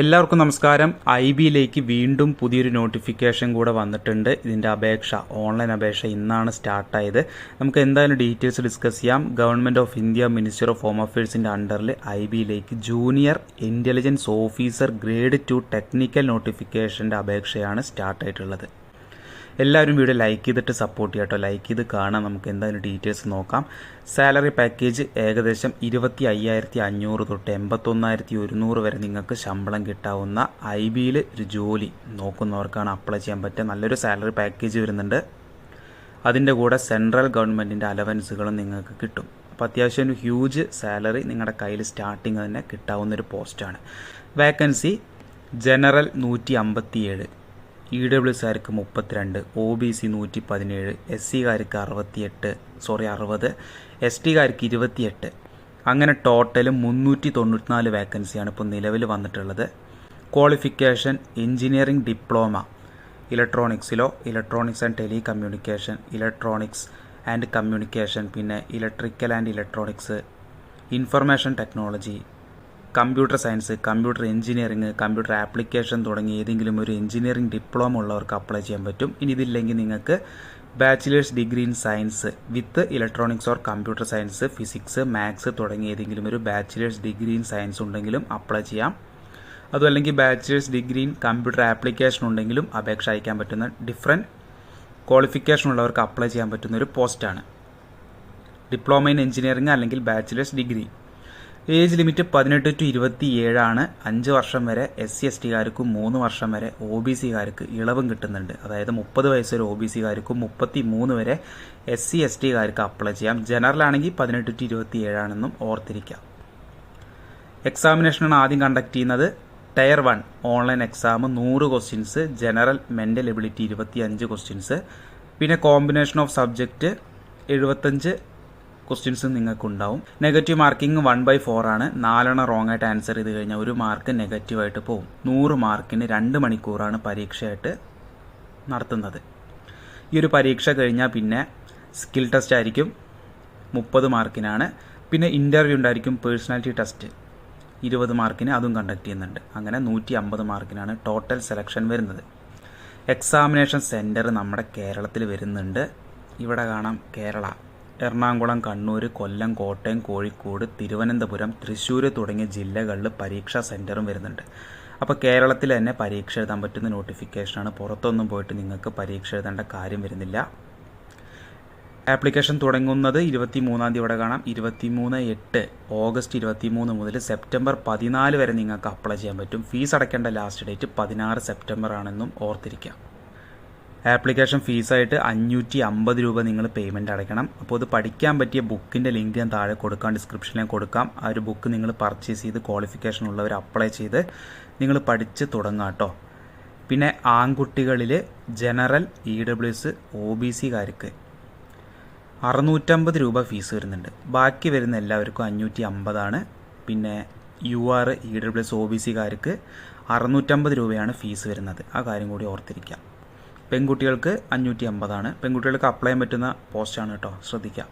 എല്ലാവർക്കും നമസ്കാരം. ഐ ബിയിലേക്ക് വീണ്ടും പുതിയൊരു നോട്ടിഫിക്കേഷൻ കൂടെ വന്നിട്ടുണ്ട്. ഇതിന്റെ അപേക്ഷ ഓൺലൈൻ അപേക്ഷ ഇന്നാണ് സ്റ്റാർട്ടായത് നമുക്ക് എന്തായാലും ഡീറ്റെയിൽസ് ഡിസ്കസ് ചെയ്യാം. Government of India minister of home അഫയേഴ്സിന്റെ അണ്ടറിൽ I ബിയിലേക്ക് junior intelligence officer grade two technical നോട്ടിഫിക്കേഷന്റെ അപേക്ഷയാണ് സ്റ്റാർട്ടായിട്ടുള്ളത് എല്ലാവരും വീഡിയോ ലൈക്ക് ചെയ്തിട്ട് സപ്പോർട്ട് ചെയ്യാം കേട്ടോ ലൈക്ക് ചെയ്ത് കാണാം. നമുക്ക് എന്തായാലും ഡീറ്റെയിൽസ് നോക്കാം. സാലറി പാക്കേജ് ഏകദേശം ഇരുപത്തി അയ്യായിരത്തി അഞ്ഞൂറ് തൊട്ട് എൺപത്തൊന്നായിരത്തി ഒരുന്നൂറ് വരെ നിങ്ങൾക്ക് ശമ്പളം കിട്ടാവുന്ന ഐ ബിയിൽ ഒരു ജോലി നോക്കുന്നവർക്കാണ് അപ്ലൈ ചെയ്യാൻ പറ്റുക. നല്ലൊരു സാലറി പാക്കേജ് വരുന്നുണ്ട്. അതിന്റെ കൂടെ സെൻട്രൽ ഗവൺമെന്റിന്റെ അലവൻസുകളും നിങ്ങൾക്ക് കിട്ടും. അപ്പോൾ അത്യാവശ്യം ഹ്യൂജ് സാലറി നിങ്ങളുടെ കയ്യിൽ സ്റ്റാർട്ടിങ് തന്നെ കിട്ടാവുന്ന ഒരു പോസ്റ്റാണ് വേക്കൻസി ജനറൽ നൂറ്റി അമ്പത്തിയേഴ് ഇ ഡബ്ല്യു എസ്കാർക്ക് മുപ്പത്തിരണ്ട് ഒ ബി സി നൂറ്റി പതിനേഴ് എസ് സികാർക്ക് അറുപത്തിയെട്ട് സോറി അറുപത് എസ് ടികാർക്ക് ഇരുപത്തിയെട്ട്. അങ്ങനെ ടോട്ടൽ മുന്നൂറ്റി തൊണ്ണൂറ്റിനാല് വേക്കൻസിയാണ് ഇപ്പോൾ നിലവിൽ വന്നിട്ടുള്ളത്. Qualification engineering diploma ഇലക്ട്രോണിക്സിലോ electronics and telecommunication electronics and communication പിന്നെ electrical and electronics information technology computer science computer engineering computer application തുടങ്ങി ഏതെങ്കിലും ഒരു എഞ്ചിനീയറിംഗ് ഡിപ്ലോമ ഉള്ളവർക്ക് അപ്ലൈ ചെയ്യാൻ പറ്റും. ഇനി ഇതില്ലെങ്കിൽ നിങ്ങൾക്ക് bachelor's degree in science with electronics or computer science physics maths തുടങ്ങിയ ഏതെങ്കിലും ഒരു ബാച്ചിലേഴ്സ് ഡിഗ്രി ഇൻ സയൻസ് ഉണ്ടെങ്കിലും അപ്ലൈ ചെയ്യാം. അതും അല്ലെങ്കിൽ bachelor's degree in computer application ഉണ്ടെങ്കിലും അപേക്ഷ അയക്കാൻ പറ്റുന്ന ഡിഫറെന്റ് ക്വാളിഫിക്കേഷൻ ഉള്ളവർക്ക് അപ്ലൈ ചെയ്യാൻ പറ്റുന്ന ഒരു പോസ്റ്റാണ് ഡിപ്ലോമ ഇൻ എഞ്ചിനീയറിംഗ് അല്ലെങ്കിൽ ബാച്ചിലേഴ്സ് ഡിഗ്രി ഏജ് ലിമിറ്റ് പതിനെട്ട് ടു ഇരുപത്തി ഏഴാണ് അഞ്ച് വർഷം വരെ എസ് സി എസ് ടിക്കാർക്കും മൂന്ന് വർഷം വരെ ഒ ബി സിക്കാർക്ക് ഇളവും കിട്ടുന്നുണ്ട്. അതായത് മുപ്പത് വയസ്സ് വരെ ഒ ബി സിക്കാർക്കും മുപ്പത്തി മൂന്ന് വരെ എസ് സി എസ് ടിക്കാർക്ക് അപ്ലൈ ചെയ്യാം. ജനറൽ ആണെങ്കിൽ പതിനെട്ട് ടു ഇരുപത്തി ഏഴാണെന്നും ഓർത്തിരിക്കാം എക്സാമിനേഷനാണ് ആദ്യം കണ്ടക്ട് ചെയ്യുന്നത്. ടയർ വൺ ഓൺലൈൻ എക്സാം നൂറ് ക്വസ്റ്റ്യൻസ് ജനറൽ മെന്റൽ എബിലിറ്റി ഇരുപത്തി അഞ്ച് ക്വസ്റ്റ്യൻസ് പിന്നെ കോമ്പിനേഷൻ ഓഫ് സബ്ജക്റ്റ് എഴുപത്തഞ്ച് ക്വസ്റ്റ്യൻസ് നിങ്ങൾക്ക് ഉണ്ടാവും negative marking one by four ആണ്. നാലെണ്ണം റോങ് ആയിട്ട് ആൻസർ ചെയ്ത് കഴിഞ്ഞാൽ ഒരു മാർക്ക് നെഗറ്റീവ് ആയിട്ട് പോകും. നൂറ് മാർക്കിന് രണ്ട് മണിക്കൂറാണ് പരീക്ഷയായിട്ട് നടത്തുന്നത്. ഈ ഒരു പരീക്ഷ കഴിഞ്ഞാൽ പിന്നെ സ്കിൽ ടെസ്റ്റ് ആയിരിക്കും. മുപ്പത് മാർക്കിനാണ് പിന്നെ ഇന്റർവ്യൂ ഉണ്ടായിരിക്കും പേഴ്സണാലിറ്റി ടെസ്റ്റ് ഇരുപത് മാർക്കിന് അതും കണ്ടക്ട് ചെയ്യുന്നുണ്ട്. അങ്ങനെ നൂറ്റി അമ്പത് മാർക്കിനാണ് ടോട്ടൽ സെലക്ഷൻ വരുന്നത്. എക്സാമിനേഷൻ സെന്റർ നമ്മുടെ കേരളത്തിൽ വരുന്നുണ്ട്. ഇവിടെ കാണാം കേരള. എറണാകുളം കണ്ണൂർ കൊല്ലം കോട്ടയം കോഴിക്കോട് തിരുവനന്തപുരം തൃശ്ശൂർ തുടങ്ങിയ ജില്ലകളിൽ പരീക്ഷാ സെന്ററും വരുന്നുണ്ട്. അപ്പോൾ കേരളത്തിൽ തന്നെ പരീക്ഷ എഴുതാൻ പറ്റുന്ന നോട്ടിഫിക്കേഷനാണ്. പുറത്തൊന്നും പോയിട്ട് നിങ്ങൾക്ക് പരീക്ഷ എഴുതേണ്ട കാര്യം വരുന്നില്ല. ആപ്ലിക്കേഷൻ തുടങ്ങുന്നത് ഇരുപത്തി മൂന്നാം തീയതി ഇവിടെ കാണാം. ഇരുപത്തി മൂന്ന് എട്ട് ഓഗസ്റ്റ് ഇരുപത്തി മൂന്ന് മുതൽ സെപ്റ്റംബർ പതിനാല് വരെ നിങ്ങൾക്ക് അപ്ലൈ ചെയ്യാൻ പറ്റും. ഫീസ് അടയ്ക്കേണ്ട ലാസ്റ്റ് ഡേറ്റ് പതിനാറ് സെപ്റ്റംബർ ആണെന്നും ഓർത്തിരിക്കാം ആപ്ലിക്കേഷൻ ഫീസായിട്ട് അഞ്ഞൂറ്റി അമ്പത് രൂപ നിങ്ങൾ പേയ്മെന്റ് അടയ്ക്കണം. അപ്പോൾ ഇത് പഠിക്കാൻ പറ്റിയ ബുക്കിന്റെ ലിങ്ക് ഞാൻ താഴെ കൊടുക്കാം ഡിസ്ക്രിപ്ഷനിൽ കൊടുക്കാം. ആ ഒരു ബുക്ക് നിങ്ങൾ പർച്ചേസ് ചെയ്ത് ക്വാളിഫിക്കേഷൻ ഉള്ളവർ അപ്ലൈ ചെയ്ത് നിങ്ങൾ പഠിച്ച് തുടങ്ങാം കേട്ടോ പിന്നെ ആൺകുട്ടികളിൽ general E W S O B സിക്കാർക്ക് അറുന്നൂറ്റമ്പത് രൂപ ഫീസ് വരുന്നുണ്ട്. ബാക്കി വരുന്ന എല്ലാവർക്കും അഞ്ഞൂറ്റി അമ്പതാണ് പിന്നെ U R E W S O B സിക്കാർക്ക് അറുന്നൂറ്റമ്പത് രൂപയാണ് ഫീസ് വരുന്നത്. ആ കാര്യം കൂടി ഓർത്തിരിക്കാം. പെൺകുട്ടികൾക്ക് അഞ്ഞൂറ്റി അമ്പതാണ് പെൺകുട്ടികൾക്ക് അപ്ലൈ ചെയ്യാൻ പറ്റുന്ന പോസ്റ്റാണ് കേട്ടോ ശ്രദ്ധിക്കുക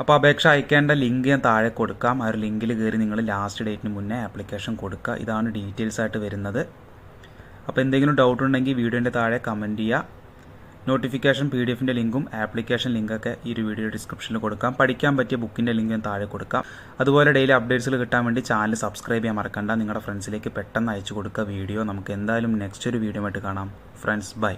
അപ്പോൾ അപേക്ഷ അയക്കേണ്ട ലിങ്ക് ഞാൻ താഴെ കൊടുക്കാം. ആ ഒരു ലിങ്കിൽ കയറി നിങ്ങൾ ലാസ്റ്റ് ഡേറ്റിന് മുന്നേ ആപ്ലിക്കേഷൻ കൊടുക്കുക. ഇതാണ് ഡീറ്റെയിൽസ് ആയിട്ട് വരുന്നത്. അപ്പോൾ എന്തെങ്കിലും ഡൗട്ട് ഉണ്ടെങ്കിൽ വീഡിയോന്റെ താഴെ കമന്റ് ചെയ്യുക നോട്ടിഫിക്കേഷൻ പി ഡി എഫിന്റെ ലിങ്കും ആപ്ലിക്കേഷൻ ലിങ്കൊക്കെ ഈ ഒരു വീഡിയോ ഡിസ്ക്രിപ്ഷനിൽ കൊടുക്കാം. പഠിക്കാൻ പറ്റിയ ബുക്കിന്റെ ലിങ്ക് ഞാൻ താഴെ കൊടുക്കാം. അതുപോലെ ഡെയിലി അപ്ഡേറ്റ്സിൽ കിട്ടാൻ വേണ്ടി ചാനൽ സബ്സ്ക്രൈബ് ചെയ്യാൻ മറക്കണ്ട. നിങ്ങളുടെ ഫ്രണ്ട്സിലേക്ക് പെട്ടെന്ന് അയച്ചു കൊടുക്കുക വീഡിയോ. നമുക്ക് എന്തായാലും നെക്സ്റ്റ് ഒരു വീഡിയോ ആയിട്ട് കാണാം. Friends bye